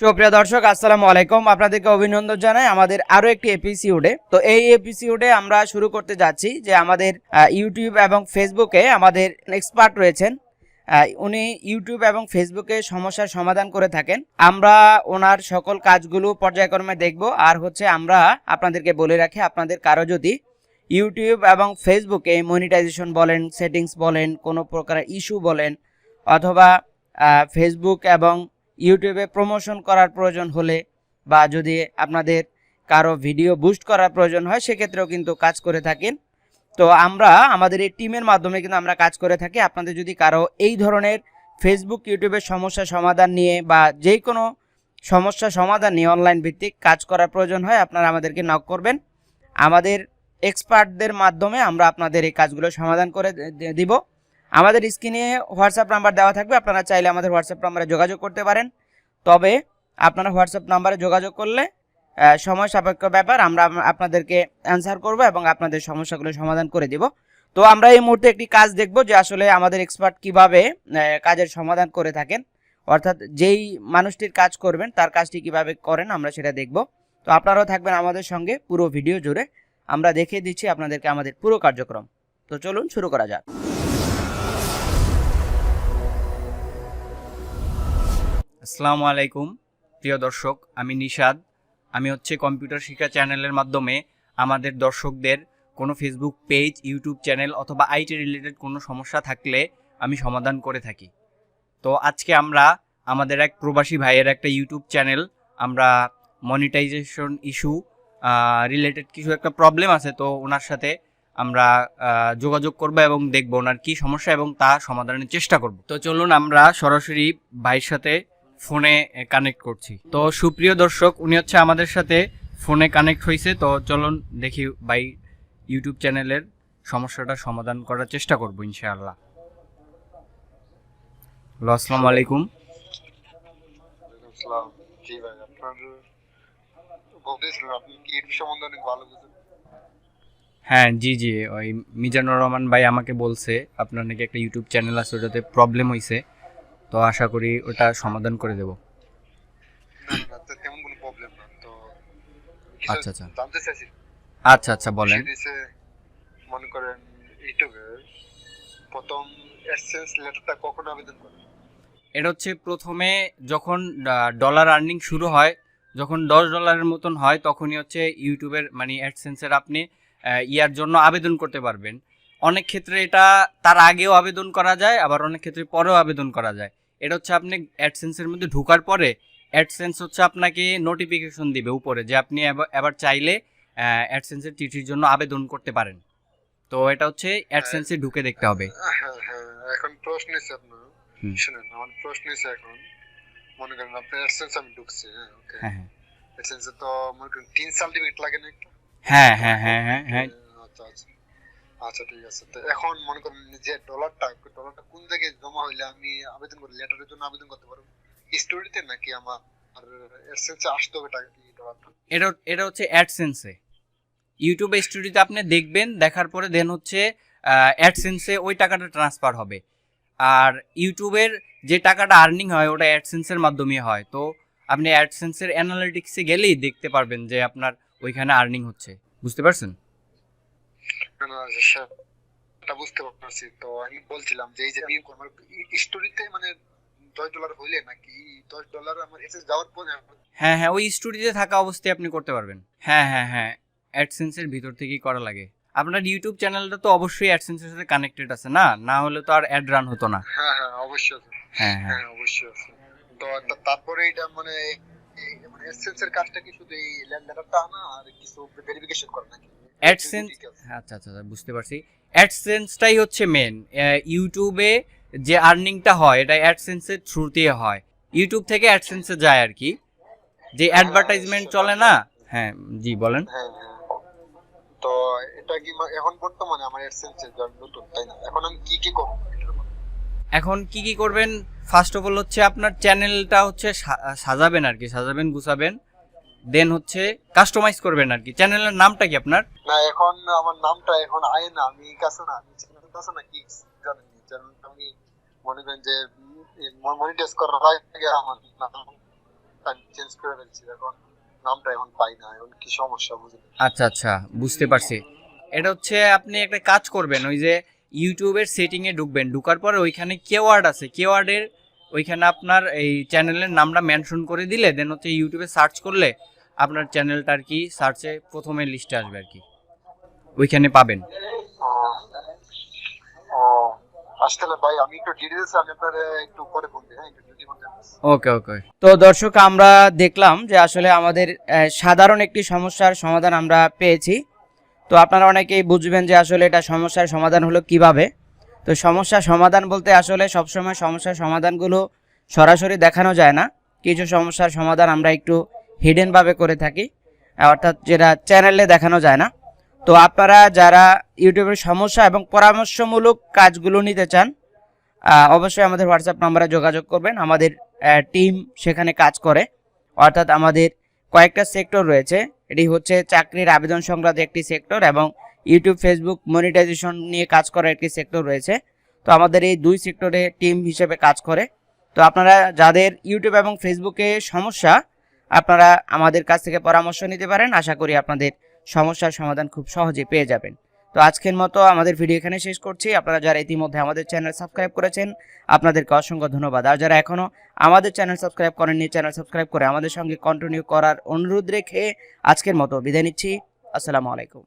সুপ্রিয় দর্শক, আসসালামু আলাইকুম। আপনাদেরকে অভিনন্দন জানাই আমাদের আরও একটি এপিসিওডে তো এই এপিসিওডে আমরা শুরু করতে যাচ্ছি যে আমাদের ইউটিউব এবং ফেসবুকে আমাদের এক্সপার্ট রয়েছেন। উনি ইউটিউব এবং ফেসবুকে সমস্যার সমাধান করে থাকেন। আমরা ওনার সকল কাজগুলো পর্যায়ক্রমে দেখব। আর হচ্ছে আমরা আপনাদেরকে বলে রাখি, আপনাদের কারও যদি ইউটিউব এবং ফেসবুকে মনিটাইজেশন বলেন সেটিংস বলেন, কোনো প্রকার ইস্যু বলেন, অথবা ফেসবুক এবং ইউটিউবে প্রমোশন করার প্রয়োজন হলে বা যদি আপনাদের কারও ভিডিও বুস্ট করার প্রয়োজন হয়, সেক্ষেত্রেও কিন্তু কাজ করে থাকেন। তো আমরা আমাদের এই টিমের মাধ্যমে কিন্তু আমরা কাজ করে থাকি। আপনাদের যদি কারও এই ধরনের ফেসবুক ইউটিউবের সমস্যা সমাধান নিয়ে বা যে কোনো সমস্যা সমাধান নিয়ে অনলাইন ভিত্তিক কাজ করার প্রয়োজন হয়, আপনারা আমাদেরকে নক করবেন। আমাদের এক্সপার্টদের মাধ্যমে আমরা আপনাদের এই কাজগুলো সমাধান করে দিব। আমাদের স্ক্রিনে হোয়াটসঅ্যাপ নাম্বার দেওয়া থাকবে, আপনারা চাইলে আমাদের হোয়াটসঅ্যাপ নাম্বারে যোগাযোগ করতে পারেন। তবে আপনারা হোয়াটসঅ্যাপ নাম্বারে যোগাযোগ করলে সময় সাপেক্ষ ব্যাপার, আমরা আপনাদেরকে অ্যান্সার করব এবং আপনাদের সমস্যাগুলো সমাধান করে দিব। তো আমরা এই মুহূর্তে একটি কাজ দেখব যে আসলে আমাদের এক্সপার্ট কীভাবে কাজের সমাধান করে থাকেন। অর্থাৎ যেই মানুষটির কাজ করবেন, তার কাজটি কীভাবে করেন আমরা সেটা দেখব। তো আপনারাও থাকবেন আমাদের সঙ্গে পুরো ভিডিও জুড়ে। আমরা দেখিয়ে দিচ্ছি আপনাদেরকে আমাদের পুরো কার্যক্রম। তো চলুন শুরু করা যাক। আসসালামু আলাইকুম, প্রিয় দর্শক, আমি নিশাদ। আমি হচ্ছে কম্পিউটার শিক্ষা চ্যানেলের মাধ্যমে আমাদের দর্শকদের কোনো ফেসবুক পেজ ইউটিউব চ্যানেল অথবা আইটি রিলেটেড কোনো সমস্যা থাকলে আমি সমাধান করে থাকি। তো আজকে আমরা আমাদের এক প্রবাসী ভাইয়ের একটা ইউটিউব চ্যানেল আমরা মনিটাইজেশন ইস্যু রিলেটেড কিছু একটা প্রবলেম আছে, তো ওনার সাথে আমরা যোগাযোগ করব এবং দেখব ওনার কি সমস্যা এবং তা সমাধানের চেষ্টা করব। তো চলুন আমরা সরাসরি ভাইয়ের সাথে ফোনে কানেক্ট করছি। তো সুপ্রিয় দর্শক উনি হচ্ছে আমাদের সাথে ফোনে কানেক্ট হয়েছে তো চলুন দেখি বাই ইউটিউব চ্যানেলের সমস্যাটা সমাধান করার চেষ্টা করব ইনশাআল্লাহ। হ্যালো আসসালামু আলাইকুম। হ্যাঁ জি জি ওই মিজানুর রহমান ভাই আমাকে বলছে আপনার নাকি একটা ইউটিউব চ্যানেল আছে ওটাতে প্রবলেম হয়েছে তো আশা করি ওটা সমাধান করে দেব। আচ্ছা, আচ্ছা। আচ্ছা আচ্ছা বলেন। মনে করেন ইউটিউবে প্রথম এসেন্স লেটারটা কখন আবেদন করেন এটা হচ্ছে প্রথমে যখন ডলার আর্নিং শুরু হয় যখন দশ ডলারের মতন হয় তখনই হচ্ছে ইউটিউবের মানে অ্যাডসেন্সের আপনি ইয়ার জন্য আবেদন করতে পারবেন। অনেক ক্ষেত্রে এটা তার আগেও আবেদন করা যায় আবার অনেক ক্ষেত্রে পরেও আবেদন করা যায়। এটা হচ্ছে আপনি অ্যাডসেন্সের মধ্যে ঢোকার পরে অ্যাডসেন্স হচ্ছে আপনাকে নোটিফিকেশন দিবে উপরে যে আপনি এবার- চাইলে অ্যাডসেন্সের চিঠির জন্য আবেদন করতে পারেন। তো এটা হচ্ছে অ্যাডসেন্সে ঢুকে দেখতে হবে। হ্যাঁ হ্যাঁ এখন প্রশ্ন এসে আপনার। শুনেন আমার প্রশ্ন এসে এখন। মনে করেন আপনার এসেন্স আমি ঢুকছি হ্যাঁ ওকে হ্যাঁ হ্যাঁ। এসেন্সে তো মনে করেন তিন সার্টিফিকেট লাগে না একটা? হ্যাঁ হ্যাঁ হ্যাঁ হ্যাঁ হ্যাঁ। আচ্ছা ঠিক আছে। তো এখন মনে করেন যে ডলারটা ডলারটা কোন জায়গায় জমা হইলে আমি আবেদন করি? লেটারের জন্য আবেদন করতে পারব? স্টোরিতে নাকি আমার আর এসেন্সে আসতে হবে টাকা কি ডলারটা এটা এটা হচ্ছে অ্যাডসেন্সে ইউটিউবে স্টুডিওতে আপনি দেখবেন, দেখার পরে দেন হচ্ছে অ্যাডসেন্সে ওই টাকাটা ট্রান্সফার হবে। আর ইউটিউবের যে টাকাটা আর্নিং হয়, ওটা অ্যাডসেন্সের মাধ্যমে হয়। তো আপনি অ্যাডসেন্সের অ্যানালিটিক্সে গেলেই দেখতে পারবেন যে আপনার ওইখানে আর্নিং হচ্ছে। বুঝতে পারছেন? না না সেটা বুঝতে পারছি। তো আমি বলছিলাম যে এই যে আমি আমার স্টোরিতে মানে দশ ডলার হইলে নাকি দশ ডলার আমার এসেন্স যাওয়ার পরে হ্যাঁ হ্যাঁ ওই থাকা অবস্থায় আপনি করতে পারবেন। হ্যাঁ হ্যাঁ হ্যাঁ অ্যাডসেন্সের ভিতর থেকেই করা লাগে। আপনার ইউটিউব চ্যানেলটা তো অবশ্যই অ্যাডসেন্সের সাথে কানেক্টেড আছে না? না হলে তো আর অ্যাড রান হতো না। হ্যাঁ হ্যাঁ অবশ্যই হ্যাঁ হ্যাঁ। হ্যাঁ অবশ্যই আছে। তো তারপরে এটা মানে মানে এসেন্সের কাজটা কি শুধু এই লেটারটা আনা আর কিছু ভেরিফিকেশন করা নাকি? অ্যাডসেন্স। আচ্ছা আচ্ছা আচ্ছা, বুঝতে পারছি। অ্যাডসেন্সটাই হচ্ছে মেন ইউটিউবে যে আর্নিংটা হয় এটা অ্যাডসেন্সের থ্রুতে হয়। ইউটিউব থেকে অ্যাডসেন্সে যায় আর কি। যে অ্যাডভার্টাইজমেন্ট চলে না হ্যাঁ জি বলেন। হ্যাঁ হ্যাঁ। তো এটা কি এখন বর্তমানে আমার এসেন্সে নতুন তাই না? এখন আমি কি কি করব এখন কি কি করবেন? ফার্স্ট অফ অল হচ্ছে আপনার চ্যানেলটা হচ্ছে সাজাবেন আর কি সাজাবেন গুছাবেন। দেন হচ্ছে কাস্টমাইজ করবেন আর কি চ্যানেলের নামটা কি আপনার? না এখন আমার নামটা এখন আয় না আমি কাছে না আমি চ্যানেল কাছে না কি জানেন চ্যানেল আমি মনে করেন যে মনিটাইজ করার আগে আমার নাম চেঞ্জ করে ফেলছি এখন নামটা এখন পাই না এখন কি সমস্যা বুঝলি আচ্ছা আচ্ছা বুঝতে পারছি। এটা হচ্ছে আপনি একটা কাজ করবেন ওই যে ইউটিউবের সেটিংয়ে ঢুকবেন ঢুকার পরে ওইখানে কেওয়ার্ড আছে কেওয়ার্ডের ওইখানে আপনার এই চ্যানেলের নামটা মেনশন করে দিলে দেন হচ্ছে ইউটিউবে সার্চ করলে আপনার চ্যানেলটা আর কি সার্চে প্রথমে লিস্টে আসবে আর কি। ওইখানে পাবেন। হ্যাঁ। ওকে ওকে তো দর্শক আমরা দেখলাম যে আসলে আমাদের সাধারণ একটি সমস্যার সমাধান আমরা পেয়েছি। তো আপনারা অনেকেই বুঝবেন যে আসলে এটা সমস্যার সমাধান হলো কীভাবে। তো সমস্যার সমাধান বলতে আসলে সবসময় সমস্যার সমাধানগুলো সরাসরি দেখানো যায় না। কিছু সমস্যার সমাধান আমরা একটু হিডেনভাবে করে থাকি, অর্থাৎ যেটা চ্যানেলে দেখানো যায় না। তো আপনারা যারা ইউটিউবের সমস্যা এবং পরামর্শমূলক কাজগুলো নিতে চান অবশ্যই আমাদের হোয়াটসঅ্যাপ নাম্বারে যোগাযোগ করবেন। আমাদের টিম সেখানে কাজ করে। অর্থাৎ আমাদের কয়েকটা সেক্টর রয়েছে। এটি হচ্ছে চাকরির আবেদন সংক্রান্ত একটি সেক্টর এবং ইউটিউব, ফেসবুক মনিটাইজেশন নিয়ে কাজ করার একটি সেক্টর রয়েছে। তো আমাদের এই দুই সেক্টরে টিম হিসেবে কাজ করে। তো আপনারা যাদের ইউটিউব এবং ফেসবুকে সমস্যা, আপনারা আমাদের কাছ থেকে পরামর্শ নিতে পারেন। আশা করি আপনাদের সমস্যার সমাধান খুব সহজে পেয়ে যাবেন। তো আজকের মতো আমাদের ভিডিও এখানে শেষ করছি। আপনারা যারা ইতিমধ্যে আমাদের চ্যানেল সাবস্ক্রাইব করেছেন, আপনাদেরকে অসংখ্য ধন্যবাদ। আর যারা এখনও আমাদের চ্যানেল সাবস্ক্রাইব করেননি চ্যানেল সাবস্ক্রাইব করে আমাদের সঙ্গে কন্টিনিউ করার অনুরোধ রেখে আজকের মতো বিদায় নিচ্ছি। আসসালামু আলাইকুম।